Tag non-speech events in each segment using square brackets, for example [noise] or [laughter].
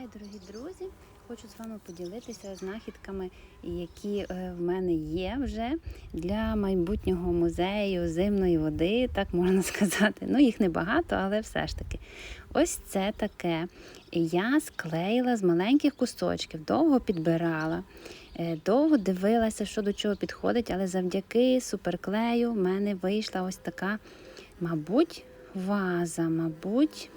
Вітаю, дорогі друзі! Хочу з вами поділитися знахідками, які е, в мене є вже для майбутнього музею зимної води, так можна [laughs] сказати. Ну, їх небагато, але все ж таки. Ось це таке. Я склеїла з маленьких кусочків, довго підбирала, е, довго дивилася, що до чого підходить, але завдяки суперклею в мене вийшла ось така, мабуть, ваза, мабуть.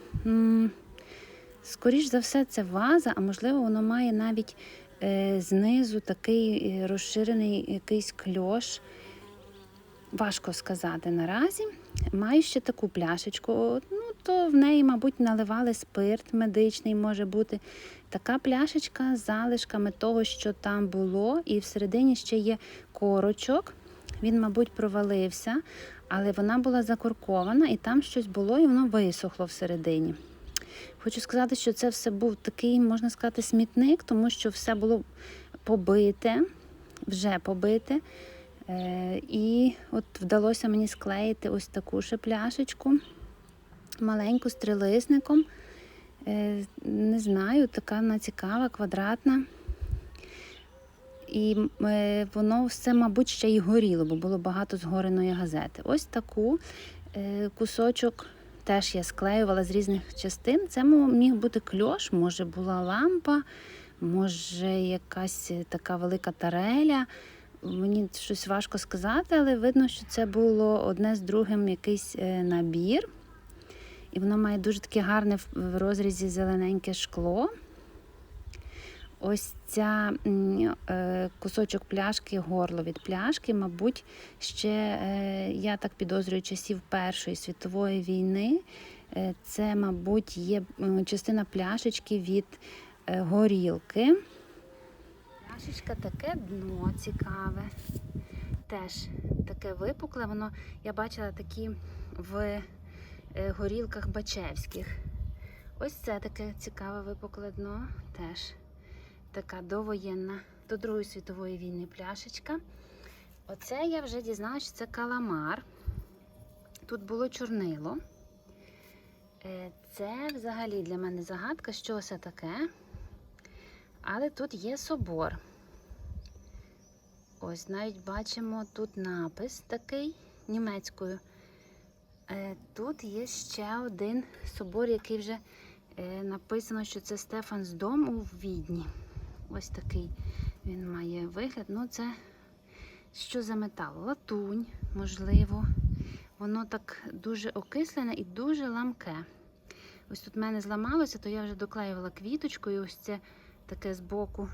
Скоріш за все, це ваза, а можливо, воно має навіть е, знизу такий е, розширений якийсь кльош. Важко сказати наразі. Маю ще таку пляшечку. Ну, то в неї, мабуть, наливали спирт медичний, може бути. Така пляшечка з залишками того, що там було, і всередині ще є корочок. Він, мабуть, провалився, але вона була закуркована, і там щось було, і воно висохло всередині. Хочу сказати, що це все був такий, можна сказати, смітник, тому що все було побите, вже побите. Е, і от вдалося мені склеїти ось таку ще пляшечку, маленьку з трилисником. Е, не знаю, така вона цікава, квадратна. І е, воно все, мабуть, ще й горіло, бо було багато згореної газети. Ось таку кусочок теж я склеювала з різних частин. Це міг бути кльош, може була лампа, може якась е, така велика тареля. Мені щось важко сказати, але видно, що це було одне з другим якийсь е, набір. І воно має дуже таке гарне в- в розрізі зелененьке шкло. Ось ця е, кусочок пляшки, горло від пляшки, мабуть, ще е, я так підозрюю часів Першої світової війни. Е, Це, мабуть, є частина пляшечки від горілки. Пляшечка таке дно цікаве. Теж таке випукле. Воно я бачила такі в горілках Бачевських. Ось це таке цікаве випукле дно теж така довоєнна до Другої світової війни пляшечка. Оце я вже дізналася, що це каламар. Тут було чорнило. Е, Це взагалі для мене загадка, що це таке. Але тут є собор. Ось навіть бачимо тут напис такий німецькою. Е, Тут є ще один собор, який вже е, написано, що це Стефанс дом у Відні. Ось такий він має вигляд. Ну, це що за метал? Латунь, можливо. Воно так дуже окислене і дуже ламке. Ось тут в мене зламалося, то я вже доклеювала квіточкою. Ось це таке збоку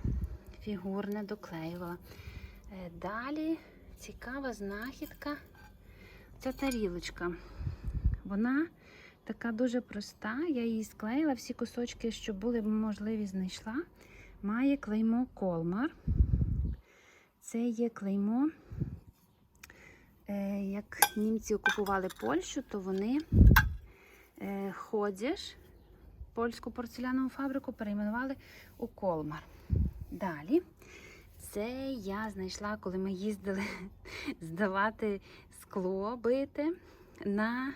фігурне доклеювала. Е, Далі цікава знахідка. Ця тарілочка. Вона така дуже проста. Я її склеїла, всі кусочки, що були можливі, знайшла. Має клеймо Колмар. Це є клеймо, е, як німці окупували Польщу, то вони е, польську порцелянову фабрику, перейменували у Колмар. Далі. Це я знайшла, коли ми їздили [laughs] здавати скло бите на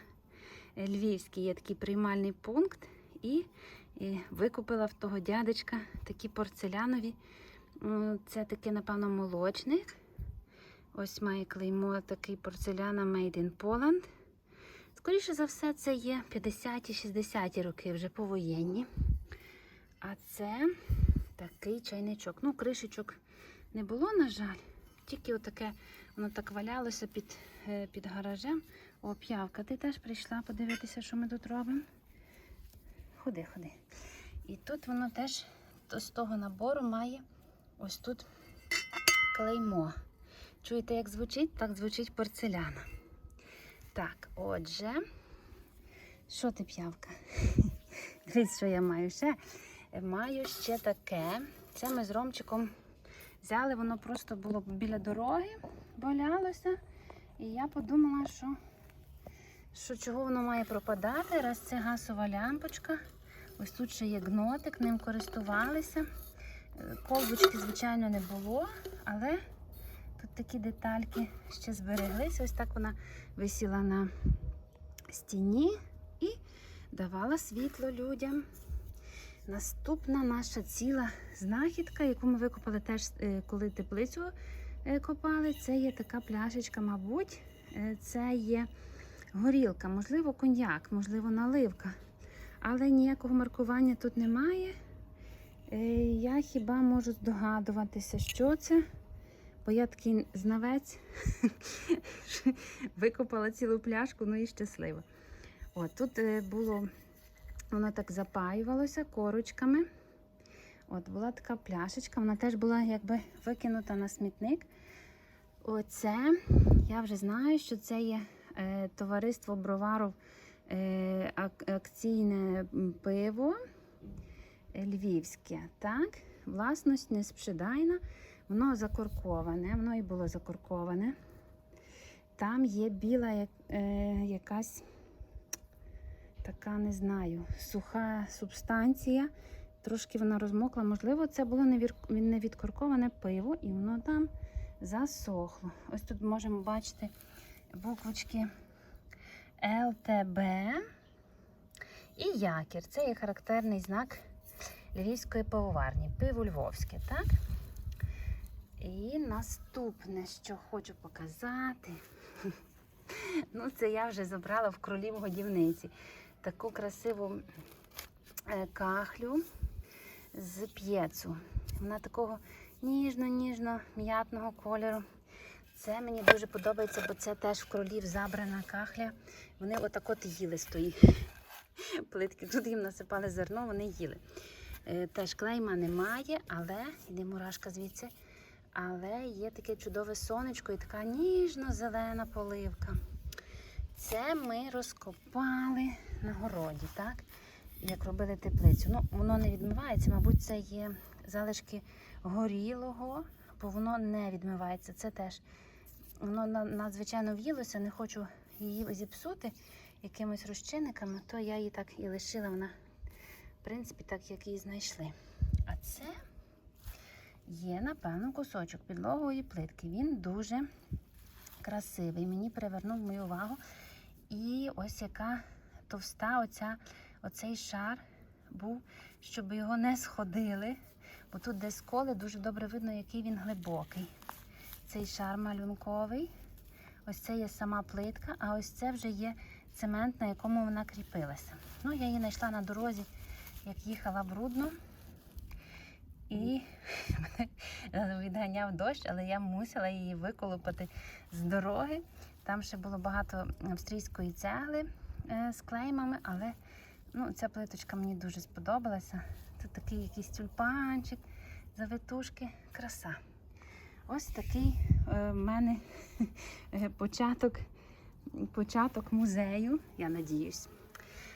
Львівський є такий приймальний пункт. І, і викупила в того дядечка такі порцелянові. Це таке, напевно, молочник. Ось має клеймо такий порцеляна Made in Poland. Скоріше за все, це є 50-60-ті роки, вже повоєнні. А це такий чайничок. Ну, кришечок не було, на жаль. Тільки отаке, воно так валялося під, е, під гаражем. О, п'явка, ти теж прийшла подивитися, що ми тут робимо. Ходи, ходи. І тут воно теж з того набору має ось тут клеймо. Чуєте, як звучить? Так звучить порцеляна. Так, отже, що ти п'явка? [laughs] Дивись, що я маю ще. Маю ще таке. Це ми з Ромчиком взяли, воно просто було біля дороги, валялося. І я подумала, що, що чого воно має пропадати, раз це газова лямпочка. Ось тут ще є гнотик, ним користувалися. Е, Колбочки, звичайно, не було, але тут такі детальки ще збереглися. Ось так вона висіла на стіні і давала світло людям. Наступна наша ціла знахідка, яку ми викопали теж, е, коли теплицю е, копали, це є така пляшечка, мабуть, це є горілка, можливо, коньяк, можливо, наливка. Але ніякого маркування тут немає. Е, Я хіба можу здогадуватися, що це, бо я такий знавець, [laughs] викопала цілу пляшку, ну і щаслива. От тут е, було, воно так запаювалося корочками. От була така пляшечка, вона теж була якби викинута на смітник. Оце я вже знаю, що це є е, товариство Броваров акційне пиво е, львівське. Так? Власність неспшидайна, воно закорковане, воно і було закорковане. Там є біла е, якась така, не знаю, суха субстанція. Трошки вона розмокла. Можливо, це було невір- невідкорковане пиво, і воно там засохло. Ось тут можемо бачити буквочки ЛТБ і якір. Це є характерний знак львівської пивоварні. Пиво львовське, так? І наступне, що хочу показати. [laughs] Ну, це я вже забрала в кролів годівниці. Таку красиву е, кахлю з п'єцу. Вона такого ніжно-ніжно-м'ятного кольору. Це мені дуже подобається, бо це теж в кролів забрана кахля. Вони отак от їли з тої [laughs] плитки. Тут їм насипали зерно, вони їли. Е, Теж клейма немає, але іде мурашка звідси. Але є таке чудове сонечко і така ніжно-зелена поливка. Це ми розкопали на городі, так? Як робили теплицю. Ну, воно не відмивається, мабуть, це є залишки горілого, бо воно не відмивається. Це теж воно надзвичайно в'їлося, не хочу її зіпсути якимись розчинниками, то я її так і лишила. Вона, в принципі, так, як її знайшли. А це є, напевно, кусочок підлогової плитки. Він дуже красивий. Мені привернув мою увагу. І ось яка товста оця, оцей шар був, щоб його не сходили. Бо тут де сколи дуже добре видно, який він глибокий. Цей шар малюнковий. Ось це є сама плитка, а ось це вже є цемент, на якому вона кріпилася. Ну, я її знайшла на дорозі, як їхала брудно. І [laughs] мене відганяв дощ, але я мусила її виколупати з дороги. Там ще було багато австрійської цегли е, з клеймами, але ну, ця плиточка мені дуже сподобалася. Тут такий якийсь тюльпанчик, завитушки, краса. Ось такий е, в мене [laughs] е, початок, початок музею, я надіюсь.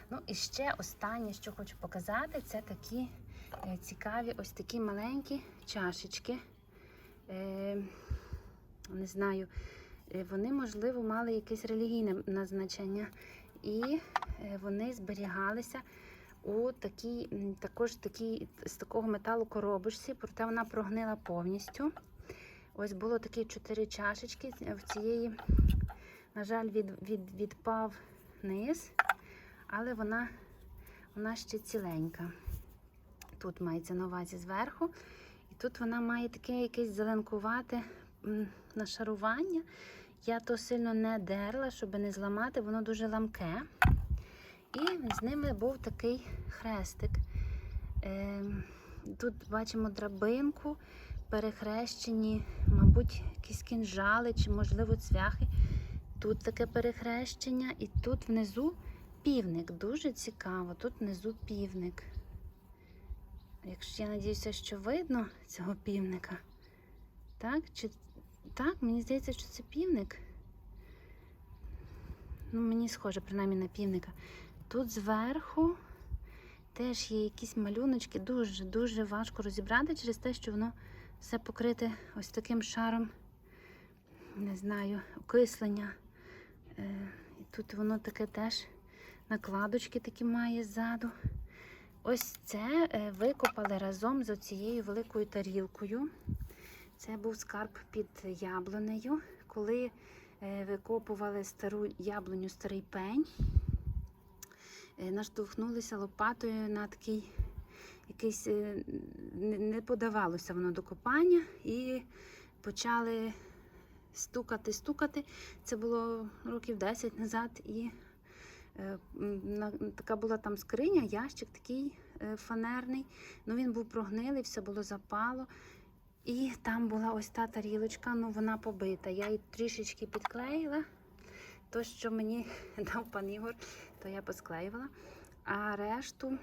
Ну і ще останнє, що хочу показати, це такі е, цікаві ось такі маленькі чашечки. Не знаю, вони, можливо, мали якесь релігійне назначення. І вони зберігалися у такій, також такій, з такого металу коробочці, проте вона прогнила повністю. Ось було такі чотири чашечки. В цієї, на жаль, від, від, відпав низ, але вона, вона ще ціленька. Тут мається на увазі зверху. І тут вона має таке якесь зеленкувате нашарування. Я то сильно не дерла, щоб не зламати, воно дуже ламке. І з ними був такий хрестик. Ем, Тут бачимо драбинку, перехрещені, мабуть, якісь кінжали чи, можливо, цвяхи. Тут таке перехрещення, і тут внизу півник. Дуже цікаво. Тут внизу півник. Якщо я надіюся, що видно цього півника. Так? Чи... Так, мені здається, що це півник. Ну, мені схоже, принаймні, на півника. Тут зверху теж є якісь малюночки. Дуже-дуже важко розібрати через те, що воно все покрите ось таким шаром, не знаю, окислення. Е, і тут воно таке теж накладочки такі має ззаду. Ось це е, викопали разом з цією великою тарілкою. Це був скарб під яблунею. Коли е, викопували стару яблуню, старий пень, наштовхнулися лопатою на такий якийсь е, не подавалося воно до копання і почали стукати, стукати. Це було років 10 назад. І е, така була там скриня, ящик такий е, фанерний. Ну він був прогнилий, все було запало. І там була ось та тарілочка, ну вона побита. Я її трішечки підклеїла. То, що мені [laughs] дав пан Ігор, то я посклеювала. А решту,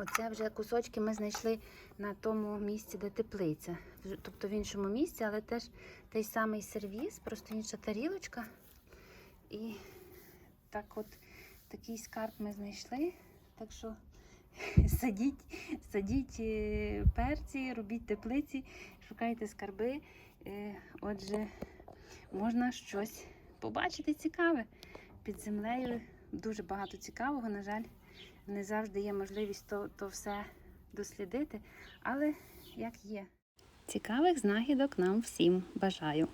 оце вже кусочки ми знайшли на тому місці, де теплиця. Тобто в іншому місці, але теж той самий сервіс, просто інша тарілочка. І так от такий скарб ми знайшли. Так що [laughs] садіть, садіть е, перці, робіть теплиці, шукайте скарби. Е, Отже, можна щось побачити цікаве. Під землею дуже багато цікавого. На жаль, не завжди є можливість то, то все дослідити, але як є. Цікавих знахідок нам всім бажаю.